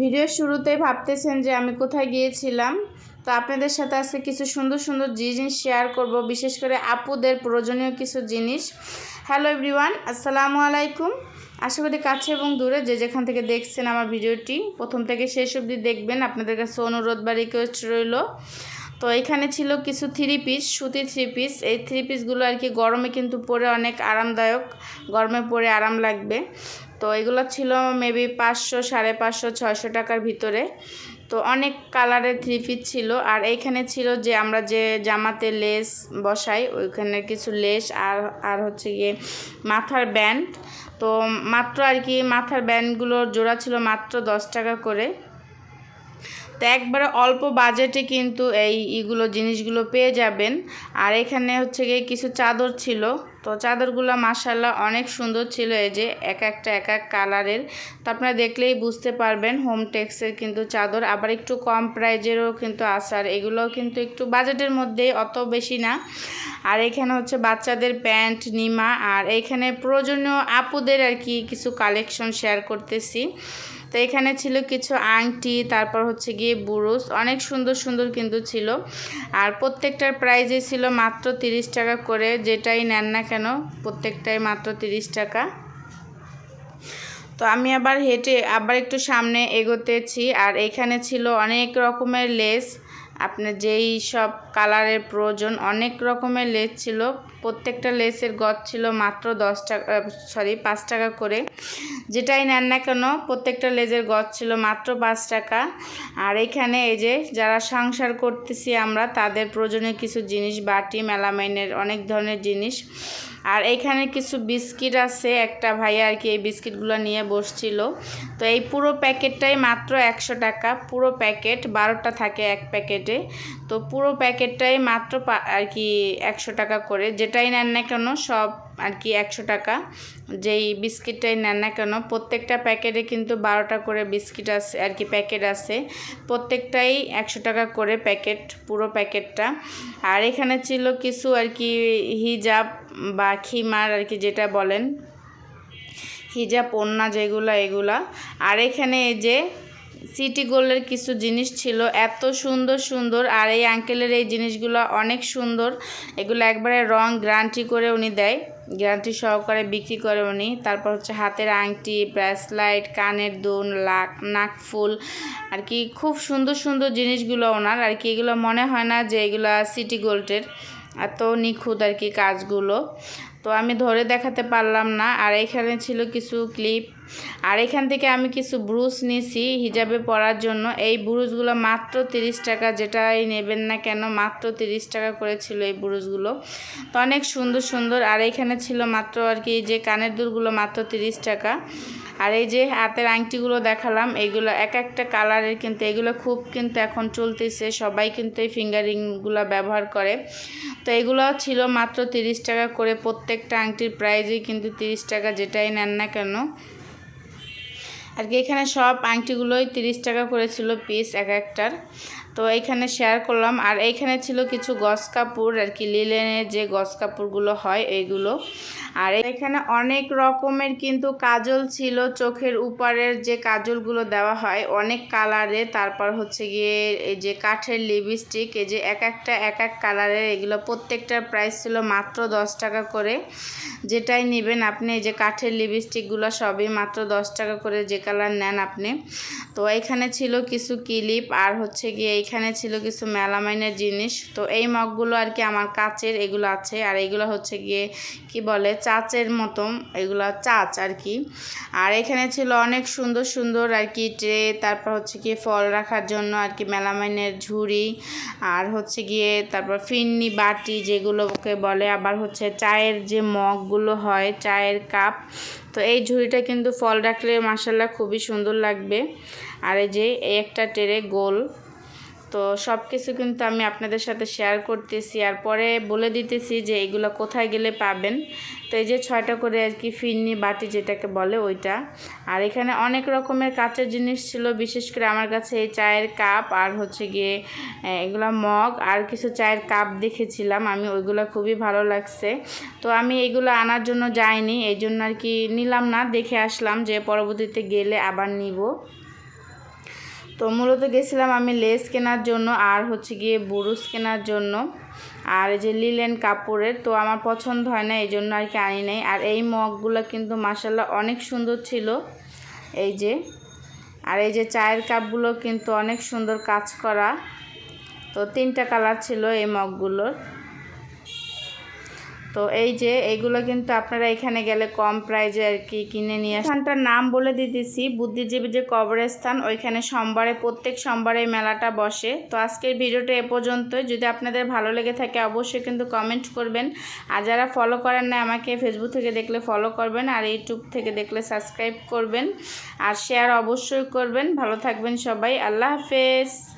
ভিডিওর শুরুতেই ভাবতেছেন যে আমি কোথায় গিয়েছিলাম। তো আপনাদের সাথে আজকে কিছু সুন্দর সুন্দর জিনিস শেয়ার করব, বিশেষ করে আপুদের প্রয়োজনীয় কিছু জিনিস। হ্যালো এভরিওয়ান আসসালামু আলাইকুম। আশা করি কাছে এবং দূরে যে যেখান থেকে দেখছেন আমার ভিডিওটি, প্রথম থেকে শেষ অবধি দেখবেন। আপনাদের কাছে অনুরোধ বা রিকোয়েস্ট রইল। তো এখানে ছিল কিছু থ্রি পিস সুতির থ্রি পিস এই থ্রি পিসগুলো আর কি গরমে কিন্তু পরে অনেক আরামদায়ক, গরমে পরে আরাম লাগবে। তো এগুলো ছিল মেবি পাঁচশো, সাড়ে পাঁচশো, ছয়শো টাকার ভিতরে। তো অনেক কালারের থ্রি পিস ছিল। আর এইখানে ছিল যে আমরা যে জামাতে লেস বসাই, ওইখানে কিছু লেস আর আর হচ্ছে গিয়ে মাথার ব্যান্ড তো মাত্র আর কি মাথার ব্যান্ডগুলোর জোড়া ছিল মাত্র দশ টাকা করে। তো একবারে অল্প বাজেটে কিন্তু এই ইগুলো জিনিসগুলো পেয়ে যাবেন। আর এখানে হচ্ছে গিয়ে কিছু চাদর ছিল। তো চাদরগুলো মাসাল্লাহ অনেক সুন্দর ছিল এই যে এক একটা এক এক কালারের তো আপনারা দেখলেই বুঝতে পারবেন হোম টেক্সের কিন্তু চাদর। আবার একটু কম প্রাইজেরও কিন্তু আসার। এগুলোও কিন্তু একটু বাজেটের মধ্যে অত বেশি না। আর এখানে হচ্ছে বাচ্চাদের প্যান্ট, নিমা, আর এইখানে প্রয়োজনীয় আপুদের আর কি কিছু কালেকশন শেয়ার করতেছি। তো এখানে ছিল কিছু আংটি, তারপর হচ্ছে গিয়ে বুরুস অনেক সুন্দর সুন্দর কিন্তু ছিল। আর প্রত্যেকটার প্রাইজে ছিল মাত্র তিরিশ টাকা করে। যেটাই নেন না কেন, প্রত্যেকটাই মাত্র তিরিশ টাকা। তো আমি আবার হেঁটে আবার একটু সামনে এগোতেছি। আর এখানে ছিল অনেক রকমের লেস। আপনার যেই সব কালারের প্রয়োজন, অনেক রকমের লেস ছিল। প্রত্যেকটা লেসের গজ ছিল মাত্র দশ টাকা সরি পাঁচ টাকা করে। যেটাই নেন না কেন, প্রত্যেকটা লেজের গজ ছিল মাত্র পাঁচ টাকা। আর এখানে এই যে যারা সংসার করতেছি আমরা, তাদের প্রয়োজনীয় কিছু জিনিস, বাটি, মেলামাইনের অনেক ধরনের জিনিস। আর এইখানে কিছু বিস্কিট আছে, একটা ভাই আর কি এই বিস্কিটগুলো নিয়ে বসছিল। তো এই পুরো প্যাকেটটাই মাত্র একশো টাকা, পুরো প্যাকেট বারোটা থাকে এক প্যাকেটে। তো পুরো প্যাকেটটাই মাত্র আর কি একশো টাকা করে। যেটাই নেন না কেন, সব আর কি একশো টাকা। যেই বিস্কিটটাই নেন না কেন, প্রত্যেকটা প্যাকেটে কিন্তু বারোটা করে বিস্কিট আছে আর কি প্যাকেট আছে। প্রত্যেকটাই একশো টাকা করে প্যাকেট, পুরো প্যাকেটটা। আর এখানে ছিল কিছু আর কি হিজাব বা খিমার আর কি যেটা বলেন। হিজাব ওন্না যেগুলা, এগুলা। আর এখানে এই যে সিটি গোল্ডের কিছু জিনিস ছিল। এত সুন্দর সুন্দর। আর এই আঙ্কেলের এই জিনিসগুলো অনেক সুন্দর। এগুলো একবারে রং গ্রান্টি করে উনি দেয়। গ্যারান্টি সহকারে বিক্রি করে উনি। তারপর হচ্ছে হাতের আংটি ব্রেসলাইট কানের দুল, লাক নাকফুল আর কি খুব সুন্দর সুন্দর জিনিসগুলো ওনার। আর কি এগুলো মনে হয় না যে এগুলো সিটি গোল্ডের এত নিখুঁত আর কি কাজগুলো। তো আমি ধরে দেখাতে পারলাম না। আর এখানে ছিল কিছু ক্লিপ আর এখান থেকে আমি কিছু ব্রুশ নিছি হিজাবে পরার জন্য। এই ব্রুশগুলো মাত্র তিরিশ টাকা, যেটাই নেবেন না কেন, মাত্র তিরিশ টাকা করে ছিল এই ব্রুশগুলো। তো অনেক সুন্দর সুন্দর। আর এখানে ছিল মাত্র আর কি যে কানের দুলগুলো মাত্র তিরিশ টাকা। আর এই যে হাতের আংটিগুলো দেখালাম, এগুলো এক একটা কালারের কিন্তু, এগুলো খুব কিন্তু এখন চলতেছে। সবাই কিন্তু এই ফিঙ্গারিংগুলো ব্যবহার করে। তো এগুলো ছিল মাত্র তিরিশ টাকা করে প্রত্যেকটা আংটির প্রাইজই কিন্তু তিরিশ টাকা, যেটাই নেন না কেন। আর কি এখানে সব আংটিগুলোই তিরিশ টাকা করেছিল পিস এক একটার। তো এইখানে শেয়ার করলাম। আর এইখানে ছিল কিছু গস কাপড় আর কি লিলেনের যে গস কাপড়গুলো হয় এইগুলো। আর এখানে অনেক রকমের কিন্তু কাজল ছিল, চোখের উপরের যে কাজলগুলো দেওয়া হয় অনেক কালারে। তারপর হচ্ছে গিয়ে এই যে কাঠের লিপস্টিক এই যে এক একটা, এক এক কালারের এগুলো প্রত্যেকটার প্রাইস ছিল মাত্র দশ টাকা করে। যেটাই নেবেন আপনি, এই যে কাঠের লিপস্টিকগুলো সবই মাত্র দশ টাকা করে যে কালার নেন আপনি। তো এখানে ছিল কিছু ক্লিপ আর হচ্ছে গিয়ে এইখানে ছিল কিছু মেলামাইনের জিনিস। তো এই মগগুলো আর কি আমার কাচের, এগুলো আছে। আর এগুলো হচ্ছে গিয়ে কি বলে, চাচের মতন। এগুলো চাচ আর কি। আর এখানে ছিল অনেক সুন্দর সুন্দর আর কি ট্রে, তারপর হচ্ছে গিয়ে ফল রাখার জন্য আর কি মেলামাইনের ঝুড়ি। আর হচ্ছে গিয়ে তারপর ফিন্নি বাটি যেগুলোকে বলে। আবার হচ্ছে চায়ের যে মগগুলো হয়, চায়ের কাপ। তো এই ঝুড়িটা কিন্তু ফল রাখলে মাসাল্লাহ খুবই সুন্দর লাগবে। আর এই যে, এই একটা টেরে গোল তো সব কিছু কিন্তু আমি আপনাদের সাথে শেয়ার করতেছি। আর পরে বলে দিতেছি যে এগুলো কোথায় গেলে পাবেন। তো এই যে ছয়টা করে আর কি ফিরনি বাটি যেটাকে বলে ওইটা। আর এখানে অনেক রকমের কাঁচের জিনিস ছিল, বিশেষ করে আমার কাছে এই চায়ের কাপ আর হচ্ছে গিয়ে এগুলো মগ আর কিছু চায়ের কাপ দেখেছিলাম। আমি ওইগুলো খুবই ভালো লাগছে। তো আমি এগুলো আনার জন্য যাইনি, এই জন্য আর কি নিলাম না, দেখে আসলাম যে পরবর্তীতে গেলে আবার নিব। তো মূলত গেছিলাম আমি লেস কেনার জন্য আর হচ্ছে গিয়ে বুরুস কেনার জন্য। আর এই যে লিলেন কাপড়ের তো আমার পছন্দ হয় না এই জন্য আর কি আনি নাই। আর এই মগগুলো কিন্তু মাসাল্লাহ অনেক সুন্দর ছিল। এই যে, আর এই যে চায়ের কাপগুলো কিন্তু অনেক সুন্দর কাজ করা। তো তিনটা কালার ছিল এই মগগুলোর। তো এই যে এইগুলো কিন্তু আপনারা এখানে গেলে কম প্রাইজে আর কি কিনে নিয়ে এখানটার নাম বলে দিতেছি। বুদ্ধিজীবী যে কবরস্থান, ওইখানে সোমবারে প্রত্যেক সোমবারে মেলাটা বসে। তো আজকের ভিডিওটা এ পর্যন্তই। যদি আপনাদের ভালো লেগে থাকে অবশ্যই কিন্তু কমেন্ট করবেন। আর যারা ফলো করেন না আমাকে ফেসবুক থেকে দেখলে ফলো করবেন। আর ইউটিউব থেকে দেখলে সাবস্ক্রাইব করবেন। আর শেয়ার অবশ্যই করবেন। ভালো থাকবেন সবাই। আল্লাহ হাফেজ।